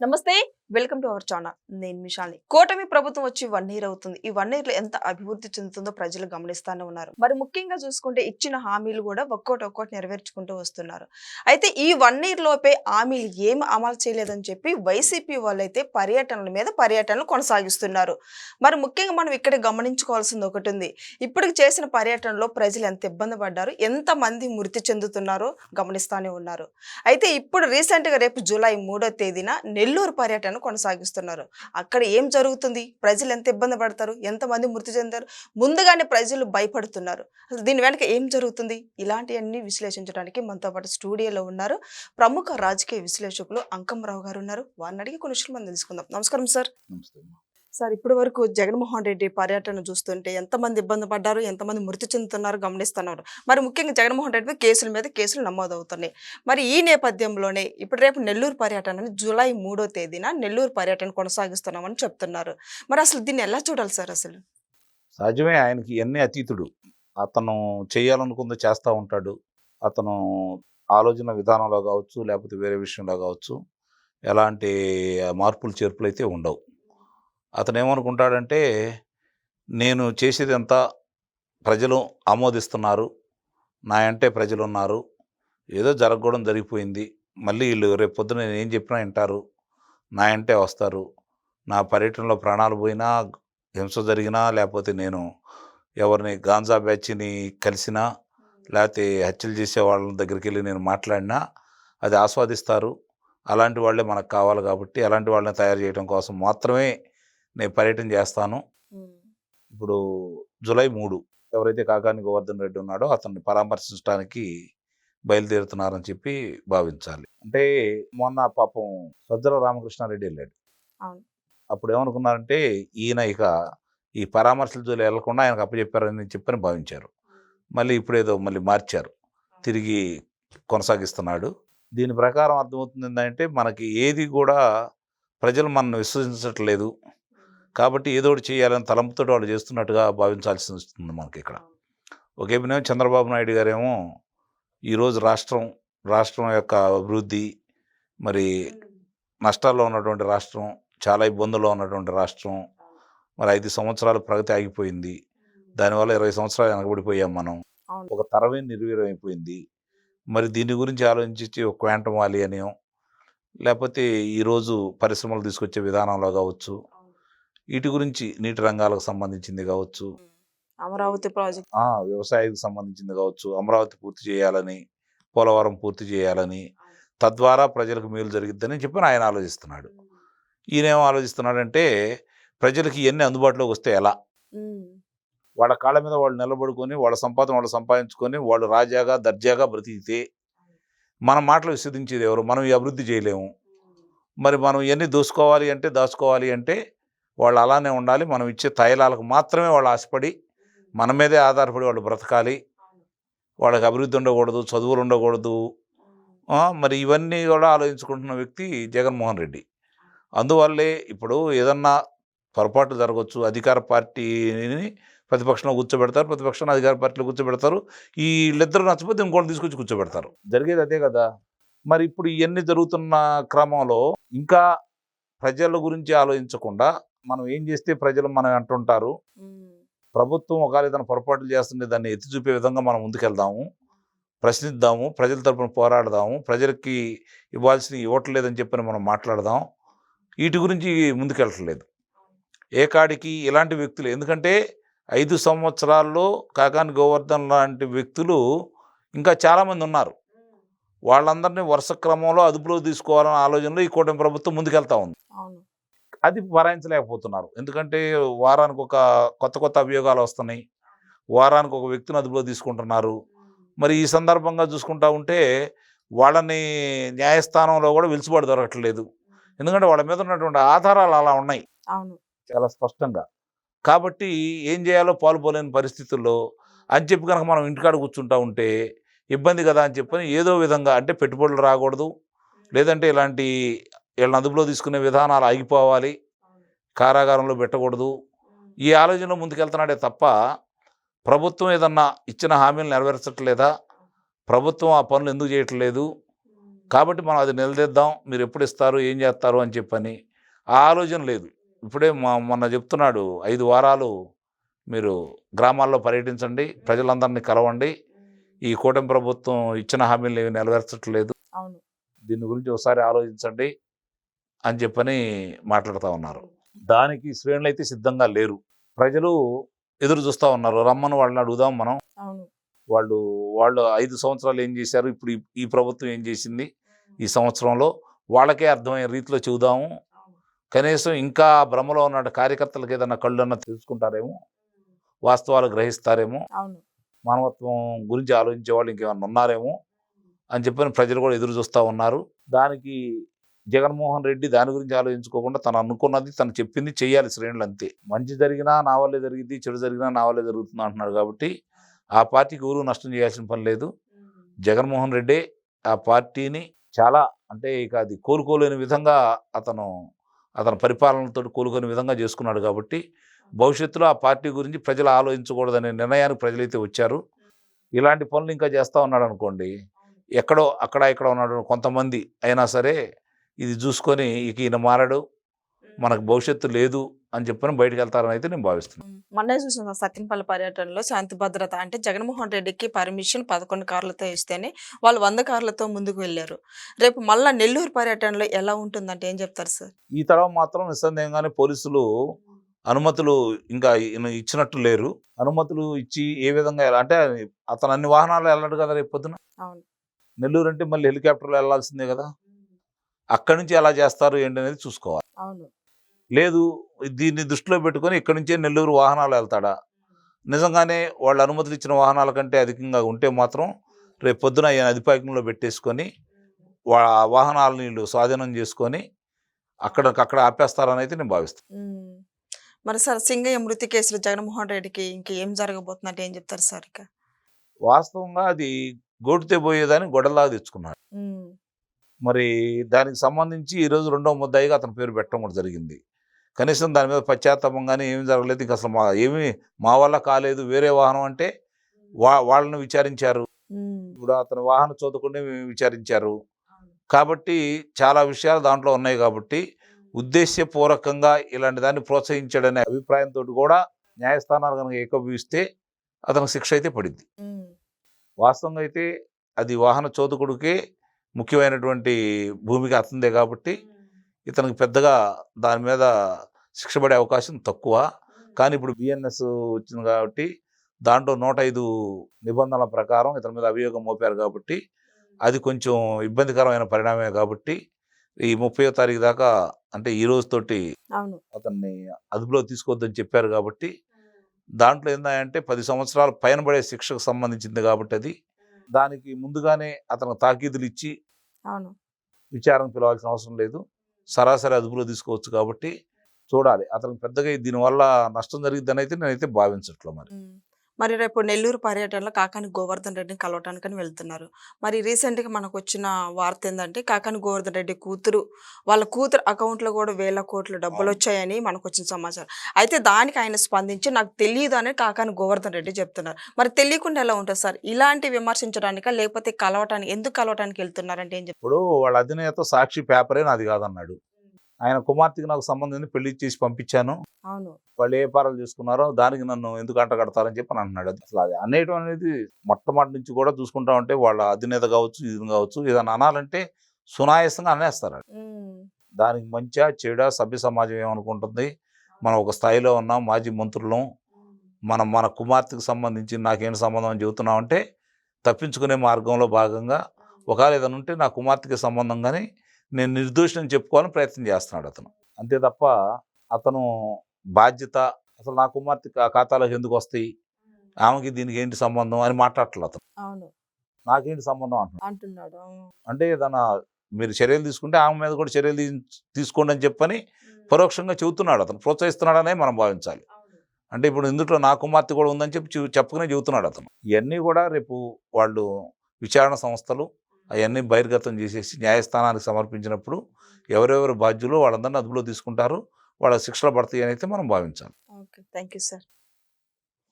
నమస్తే. Welcome to our channel. నేను మిషాల్ని. కూటమి ప్రభుత్వం వచ్చి వన్ ఇయర్ అవుతుంది. ఈ వన్ ఇయర్లో ఎంత అభివృద్ధి చెందుతుందో ప్రజలు గమనిస్తానే ఉన్నారు. మరి ముఖ్యంగా చూసుకుంటే ఇచ్చిన హామీలు కూడా ఒక్కోటి ఒక్కోటి నెరవేర్చుకుంటూ వస్తున్నారు. అయితే ఈ వన్ ఇయర్ లోపే హామీలు ఏమి అమలు చేయలేదని చెప్పి వైసీపీ వాళ్ళైతే పర్యటనల మీద పర్యటనలు కొనసాగిస్తున్నారు. మరి ముఖ్యంగా మనం ఇక్కడ గమనించుకోవాల్సింది ఒకటి ఉంది. ఇప్పటికి చేసిన పర్యటనలో ప్రజలు ఎంత ఇబ్బంది పడ్డారు? ఎంత మంది మృతి చెందుతున్నారో? గమనిస్తానే ఉన్నారు. అయితే ఇప్పుడు రీసెంట్గా రేపు జూలై మూడో తేదీన నెల్లూరు పర్యటన కొనసాగిస్తున్నారు. అక్కడ ఏం జరుగుతుంది? ప్రజలు ఎంత ఇబ్బంది పడతారు? ఎంతమంది మృతి చెందారు? ముందుగానే ప్రజలు భయపడుతున్నారు. అసలు దీని వెనక ఏం జరుగుతుంది? ఇలాంటివన్నీ విశ్లేషించడానికి మనతో పాటు స్టూడియోలో ఉన్నారు ప్రముఖ రాజకీయ విశ్లేషకులు అంకమరావు గారు ఉన్నారు. వారిని అడిగి కొన్ని విషయాలు మనం తెలుసుకుందాం. నమస్కారం సార్. నమస్తే సార్ ఇప్పటి వరకు జగన్మోహన్ రెడ్డి పర్యటన చూస్తుంటే ఎంతమంది ఇబ్బంది పడ్డారు ఎంతమంది మృతి చెందుతున్నారు గమనిస్తున్నారు. మరి ముఖ్యంగా జగన్మోహన్ రెడ్డి మీద కేసుల మీద కేసులు నమోదవుతున్నాయి. మరి ఈ నేపథ్యంలోనే ఇప్పుడు రేపు నెల్లూరు పర్యటనని జూలై మూడో తేదీన నెల్లూరు పర్యటన కొనసాగిస్తున్నామని చెప్తున్నారు. మరి అసలు దీన్ని ఎలా చూడాలి సార్ అసలు? సహజమే ఆయనకి ఎన్ని అతీతుడు. అతను చేయాలనుకుంది చేస్తూ ఉంటాడు. అతను ఆలోచన విధానంలో కావచ్చు లేకపోతే వేరే విషయంలో కావచ్చు ఎలాంటి మార్పులు చేర్పులు అయితే ఉండవు. అతను ఏమనుకుంటాడంటే నేను చేసేదంతా ప్రజలు ఆమోదిస్తున్నారు. నా అంటే ప్రజలు ఉన్నారు ఏదో జరగకూడదు జరిగిపోయింది. మళ్ళీ వీళ్ళు రేపు పొద్దున నేను ఏం చెప్పినా వింటారు. నా అంటే వస్తారు. నా పర్యటనలో ప్రాణాలు పోయినా హింస జరిగినా లేకపోతే నేను ఎవరిని గాంజా బ్యాచ్ని కలిసినా లేకపోతే హత్యలు చేసే వాళ్ళ దగ్గరికి వెళ్ళి నేను మాట్లాడినా అది ఆస్వాదిస్తారు. అలాంటి వాళ్ళే మనకు కావాలి కాబట్టి అలాంటి వాళ్ళని తయారు చేయడం కోసం మాత్రమే నేను పర్యటన చేస్తాను. ఇప్పుడు జూలై మూడు ఎవరైతే కాకాని గోవర్ధన్ రెడ్డి ఉన్నాడో అతన్ని పరామర్శించడానికి బయలుదేరుతున్నారని చెప్పి భావించాలి. అంటే మొన్న పాపం సజ్జల రామకృష్ణారెడ్డి వెళ్ళాడు. అప్పుడు ఏమనుకున్నారంటే ఈయన ఇక ఈ పరామర్శల జోలి వెళ్ళకుండా ఆయనకు అప్పచెప్పారని చెప్పని భావించారు. మళ్ళీ ఇప్పుడు ఏదో మళ్ళీ మార్చారు. తిరిగి కొనసాగిస్తున్నాడు. దీని ప్రకారం అర్థమవుతుంది ఏంటంటే మనకి ఏది కూడా ప్రజలు మనల్ని విశ్వసించట్లేదు. కాబట్టి ఏదో ఒకటి చేయాలని తలంపుతో వాళ్ళు చేస్తున్నట్టుగా భావించాల్సి వస్తుంది మనకి ఇక్కడ. ఒకేమో చంద్రబాబు నాయుడు గారేమో ఈరోజు రాష్ట్రం రాష్ట్రం యొక్క అభివృద్ధి మరి నష్టాల్లో ఉన్నటువంటి రాష్ట్రం చాలా ఇబ్బందుల్లో ఉన్నటువంటి రాష్ట్రం మరి ఐదు సంవత్సరాల ప్రగతి ఆగిపోయింది. దానివల్ల ఇరవై సంవత్సరాలు వెనకబడిపోయాం మనం. ఒక తరమే నిర్వీర్యం అయిపోయింది మరి దీని గురించి ఆలోచించి ఒక క్వాంటం వాలి అని లేకపోతే ఈరోజు పరిశ్రమలు తీసుకొచ్చే విధానంలో కావచ్చు వీటి గురించి నీటి రంగాలకు సంబంధించింది కావచ్చు. అమరావతి ప్రాజెక్ట్. వ్యవసాయానికి సంబంధించింది కావచ్చు. అమరావతి పూర్తి చేయాలని పోలవరం పూర్తి చేయాలని తద్వారా ప్రజలకు మేలు జరిగిద్దని చెప్పి ఆయన ఆలోచిస్తున్నాడు. ఈయనేమో ఆలోచిస్తున్నాడంటే ప్రజలకి ఇవన్నీ అందుబాటులోకి వస్తే ఎలా? వాళ్ళ కాళ్ళ మీద వాళ్ళు నిలబడుకొని వాళ్ళ సంపాదన వాళ్ళు సంపాదించుకొని వాళ్ళు రాజాగా దర్జాగా బ్రతికితే మన మాటలు విశ్వసించేది ఎవరు? మనం ఈ అభివృద్ధి చేయలేము. మరి మనం ఇవన్నీ దోసుకోవాలి అంటే దాచుకోవాలి అంటే వాళ్ళు అలానే ఉండాలి. మనం ఇచ్చే తైలాలకు మాత్రమే వాళ్ళు ఆశపడి మన మీదే ఆధారపడి వాళ్ళు బ్రతకాలి. వాళ్ళకి అభివృద్ధి ఉండకూడదు చదువులు ఉండకూడదు. మరి ఇవన్నీ కూడా ఆలోచించుకుంటున్న వ్యక్తి జగన్మోహన్ రెడ్డి. అందువల్లే ఇప్పుడు ఏదన్నా పొరపాటు జరగవచ్చు అధికార పార్టీని ప్రతిపక్షంలో కూర్చోబెడతారు ప్రతిపక్షాన్ని అధికార పార్టీలో కూర్చోబెడతారు. ఈ వీళ్ళిద్దరు నచ్చపోతే ఇంకోటి తీసుకొచ్చి కూర్చోబెడతారు. జరిగేది అదే కదా. మరి ఇప్పుడు ఇవన్నీ జరుగుతున్న క్రమంలో ఇంకా ప్రజల గురించి ఆలోచించకుండా మనం ఏం చేస్తే ప్రజలు మనం అంటుంటారు? ప్రభుత్వం ఒకవేళ ఏదైనా పొరపాట్లు చేస్తుంటే దాన్ని ఎత్తి చూపే విధంగా మనం ముందుకెళ్దాము. ప్రశ్నిద్దాము ప్రజల తరపున పోరాడదాము ప్రజలకి ఇవ్వాల్సిన ఇవ్వట్లేదని చెప్పని మనం మాట్లాడదాం. వీటి గురించి ముందుకెళ్ళట్లేదు ఏ కాడికి ఇలాంటి వ్యక్తులు ఎందుకంటే ఐదు సంవత్సరాల్లో కాకాని గోవర్ధన్ లాంటి వ్యక్తులు ఇంకా చాలామంది ఉన్నారు. వాళ్ళందరినీ వరుస క్రమంలో అదుపులో తీసుకోవాలన్న ఆలోచనలో ఈ కూటమి ప్రభుత్వం ముందుకెళ్తా ఉంది. అది భరాయించలేకపోతున్నారు ఎందుకంటే వారానికి ఒక కొత్త కొత్త అభియోగాలు వస్తున్నాయి. వారానికి ఒక వ్యక్తిని అదుపులో తీసుకుంటున్నారు. మరి ఈ సందర్భంగా చూసుకుంటా ఉంటే వాళ్ళని న్యాయస్థానంలో కూడా వెలుసుబాటు దొరకట్లేదు. ఎందుకంటే వాళ్ళ మీద ఉన్నటువంటి ఆధారాలు అలా ఉన్నాయి. చాలా స్పష్టంగా. కాబట్టి ఏం చేయాలో పాల్పోలేని పరిస్థితుల్లో అని చెప్పి కనుక మనం ఇంటికాడ కూర్చుంటా ఉంటే ఇబ్బంది కదా అని చెప్పని ఏదో విధంగా అంటే పెట్టుబడులు రాకూడదు. లేదంటే ఇలాంటి వీళ్ళని అదుపులో తీసుకునే విధానాలు ఆగిపోవాలి కారాగారంలో పెట్టకూడదు. ఈ ఆలోచనలో ముందుకెళ్తున్నాడే తప్ప ప్రభుత్వం ఏదన్నా ఇచ్చిన హామీలు నెరవేర్చట్లేదా? ప్రభుత్వం ఆ పనులు ఎందుకు చేయట్లేదు? కాబట్టి మనం అది నిలదీద్దాం మీరు ఎప్పుడు ఇస్తారు ఏం చేస్తారు అని చెప్పని ఆ ఆలోచన లేదు. ఇప్పుడే మా మొన్న చెప్తున్నాడు ఐదు వారాలు మీరు గ్రామాల్లో పర్యటించండి ప్రజలందరినీ కలవండి. ఈ కూటమి ప్రభుత్వం ఇచ్చిన హామీలు ఏమి నెరవేర్చట్లేదు. అవును. దీని గురించి ఒకసారి ఆలోచించండి. అని చెప్పని మాట్లాడుతూ ఉన్నారు. దానికి శ్రేణులు అయితే సిద్ధంగా లేరు. ప్రజలు ఎదురు చూస్తూ ఉన్నారు. రమ్మని వాళ్ళని అడుగుదాం మనం. వాళ్ళు వాళ్ళు ఐదు సంవత్సరాలు ఏం చేశారు? ఇప్పుడు ఈ- ప్రభుత్వం ఏం చేసింది? ఈ సంవత్సరంలో వాళ్ళకే అర్థమయ్యే రీతిలో చూద్దాము. కనీసం ఇంకా భ్రమలో ఉన్న కార్యకర్తలకు ఏదైనా కళ్ళన్నా తెలుసుకుంటారేమో? వాస్తవాలు గ్రహిస్తారేమో? మానవత్వం గురించి ఆలోచించే వాళ్ళు ఇంకేమన్నా ఉన్నారేమో? అని చెప్పని ప్రజలు కూడా ఎదురు చూస్తూ ఉన్నారు. దానికి జగన్మోహన్ రెడ్డి దాని గురించి ఆలోచించుకోకుండా తను అనుకున్నది తను చెప్పింది చేయాలి శ్రేణులు అంతే. మంచి జరిగినా నా వల్లే జరిగింది చెడు జరిగినా నా వల్లే జరుగుతుంది అంటున్నాడు కాబట్టి ఆ పార్టీకి ఎవరు నష్టం చేయాల్సిన పని లేదు. జగన్మోహన్ రెడ్డి ఆ పార్టీని చాలా అంటే ఇక అది కోలుకోలేని విధంగా అతను అతని పరిపాలనతో కోలుకోని విధంగా చేసుకున్నాడు కాబట్టి భవిష్యత్తులో ఆ పార్టీ గురించి ప్రజలు ఆలోచించకూడదనే నిర్ణయానికి ప్రజలైతే వచ్చారు. ఇలాంటి పనులు ఇంకా చేస్తూ ఉన్నాడు అనుకోండి ఎక్కడో అక్కడ ఇక్కడ ఉన్నాడు కొంతమంది అయినా సరే ఇది చూసుకొని ఇక ఈయన మారడు. మనకు భవిష్యత్తు లేదు అని చెప్పని బయటకు వెళ్తారని అయితే నేను భావిస్తున్నాను మొన్న చూసిన సత్యనపల్లి పర్యటనలో శాంతి భద్రత అంటే జగన్మోహన్ రెడ్డికి పర్మిషన్ పదకొండు కార్లతో ఇస్తేనే వాళ్ళు వంద కార్లతో ముందుకు వెళ్ళారు. రేపు మళ్ళా నెల్లూరు పర్యటనలో ఎలా ఉంటుందంటే ఏం చెప్తారు సార్? ఈ తరం మాత్రం నిస్సందేహంగానే పోలీసులు అనుమతులు ఇంకా ఇచ్చినట్టు లేరు. అనుమతులు ఇచ్చి ఏ విధంగా అంటే అతను అన్ని వాహనాలు వెళ్ళాడు కదా రేపు పొద్దున. నెల్లూరు అంటే మళ్ళీ హెలికాప్టర్లో వెళ్ళాల్సిందే కదా. అక్కడి నుంచి ఎలా చేస్తారు ఏంటి అనేది చూసుకోవాలి. లేదు దీన్ని దృష్టిలో పెట్టుకొని ఇక్కడి నుంచే నెల్లూరు వాహనాలు వెళ్తాడా? నిజంగానే వాళ్ళు అనుమతులు ఇచ్చిన వాహనాల కంటే అధికంగా ఉంటే మాత్రం రేపు పొద్దున ఆయన అధిపాయకంలో పెట్టేసుకొని వా వాహనాలను వీళ్ళు స్వాధీనం చేసుకొని అక్కడికక్కడ ఆపేస్తారని అయితే నేను భావిస్తాను. మరి సార్ సింగయ్య మృతి కేసులో జగన్మోహన్ రెడ్డికి ఇంకా ఏం జరగబోతుందంటే ఏం చెప్తారు సార్ ఇక? వాస్తవంగా అది గోటితే పోయేదాన్ని గొడవలాగా తెచ్చుకున్నాడు. మరి దానికి సంబంధించి ఈరోజు రెండో ముద్దాయిగా అతని పేరు పెట్టడం కూడా జరిగింది. కనీసం దాని మీద పశ్చాత్తాపం కానీ ఏమీ జరగలేదు. ఇంకా అసలు మా ఏమీ మా వల్ల కాలేదు. వేరే వాహనం అంటే వా వాళ్ళని విచారించారు. ఇప్పుడు అతని వాహన చోదకుడిని విచారించారు. కాబట్టి చాలా విషయాలు దాంట్లో ఉన్నాయి కాబట్టి ఉద్దేశ్యపూర్వకంగా ఇలాంటి దాన్ని ప్రోత్సహించాడనే అభిప్రాయంతో కూడా న్యాయస్థానాలు కనుక ఏకీభవిస్తే అతనికి శిక్ష అయితే పడింది. వాస్తవంగా అయితే అది వాహన చోదకుడికే ముఖ్యమైనటువంటి భూమిక అతందే కాబట్టి ఇతనికి పెద్దగా దాని మీద శిక్ష పడే అవకాశం తక్కువ. కానీ ఇప్పుడు బిఎన్ఎస్ వచ్చింది కాబట్టి దాంట్లో నూట ఐదు నిబంధనల ప్రకారం ఇతని మీద అభియోగం మోపారు కాబట్టి అది కొంచెం ఇబ్బందికరమైన పరిణామమే కాబట్టి ఈ ముప్పయో తారీఖు దాకా అంటే ఈ రోజుతోటి అతన్ని అదుపులో తీసుకోవద్దని చెప్పారు కాబట్టి దాంట్లో ఏంటంటే పది సంవత్సరాల పైన పడే శిక్షకు సంబంధించింది కాబట్టి అది. దానికి ముందుగానే అతనికి తాకీదులు ఇచ్చి అవును. విచారణ పిలవాల్సిన అవసరం లేదు. సరాసరి అదుపులో తీసుకోవచ్చు కాబట్టి చూడాలి. అతనికి పెద్దగా దీనివల్ల నష్టం జరిగిద్దని అయితే నేనైతే భావించట్లేదు మరి. మరి రేపు నెల్లూరు పర్యటనలో కాకాని గోవర్ధన్ రెడ్డిని కలవటానికని వెళ్తున్నారు. మరి రీసెంట్గా మనకు వచ్చిన వార్త ఏంటంటే కాకాని గోవర్ధన్ రెడ్డి కూతురు వాళ్ళ కూతురు అకౌంట్లో కూడా వేల కోట్ల డబ్బులు. వచ్చాయని మనకు వచ్చిన సమాచారం. అయితే దానికి ఆయన స్పందించి నాకు తెలియదు అని కాకాని గోవర్ధన్ రెడ్డి చెప్తున్నారు. మరి తెలియకుండా ఎలా ఉంటుంది సార్? ఇలాంటి విమర్శించడానికా? లేకపోతే కలవటానికి ఎందుకు కలవటానికి వెళ్తున్నారంటే ఏం ఇప్పుడు వాళ్ళ అధినేత సాక్షి పేపరే నాది కాదన్నాడు. ఆయన కుమార్తెకి నాకు సంబంధం ఉంది, పెళ్ళి చేసి పంపించాను. అవును. వాళ్ళు ఏ పారాలు చేసుకున్నారో దానికి నన్ను ఎందుకు అంట కడతారని చెప్పి అని అంటున్నాడు. అసలు అది అనేయటం అనేది మొట్టమొదటి నుంచి కూడా చూసుకుంటా ఉంటే వాళ్ళ అధినేత కావచ్చు ఇది కావచ్చు ఏదైనా అనాలంటే సునాయాసంగా అనేస్తారు. దానికి మంచిగా చెడా సభ్య సమాజం ఏమనుకుంటుంది? మనం ఒక స్థాయిలో ఉన్నాం మాజీ మంత్రులం. మనం మన కుమార్తెకు సంబంధించి నాకేం సంబంధం అని చెబుతున్నాం అంటే తప్పించుకునే మార్గంలో భాగంగా ఒకవేళ ఏదైనా ఉంటే నా కుమార్తెకి సంబంధం కానీ నేను నిర్దోషిని చెప్పుకోవాలని ప్రయత్నం చేస్తున్నాడు అతను. అంతే తప్ప అతను బాధ్యత అసలు నా కుమార్తె ఖాతాలోకి ఎందుకు వస్తాయి? ఆమెకి దీనికి ఏంటి సంబంధం అని మాట్లాడట్లేదు అతను. నాకేంటి సంబంధం అంటున్నాడు. అంటే ఏదైనా మీరు చర్యలు తీసుకుంటే ఆమె మీద కూడా చర్యలు తీసుకోండి అని చెప్పని పరోక్షంగా చెబుతున్నాడు అతను. ప్రోత్సహిస్తున్నాడనే మనం భావించాలి. అంటే ఇప్పుడు ఇందులో నా కుమార్తె కూడా ఉందని చెప్పి చెప్పుకునే చెబుతున్నాడు అతను. ఇవన్నీ కూడా రేపు వాళ్ళు విచారణ సంస్థలు అవన్నీ బహిర్గతం చేసేసి న్యాయస్థానానికి సమర్పించినప్పుడు ఎవరెవరు బాధ్యులు వాళ్ళందరినీ అదుపులో తీసుకుంటారు వాళ్ళ శిక్షలు పడతాయి అని అయితే మనం భావించాలి. Okay thank you sir.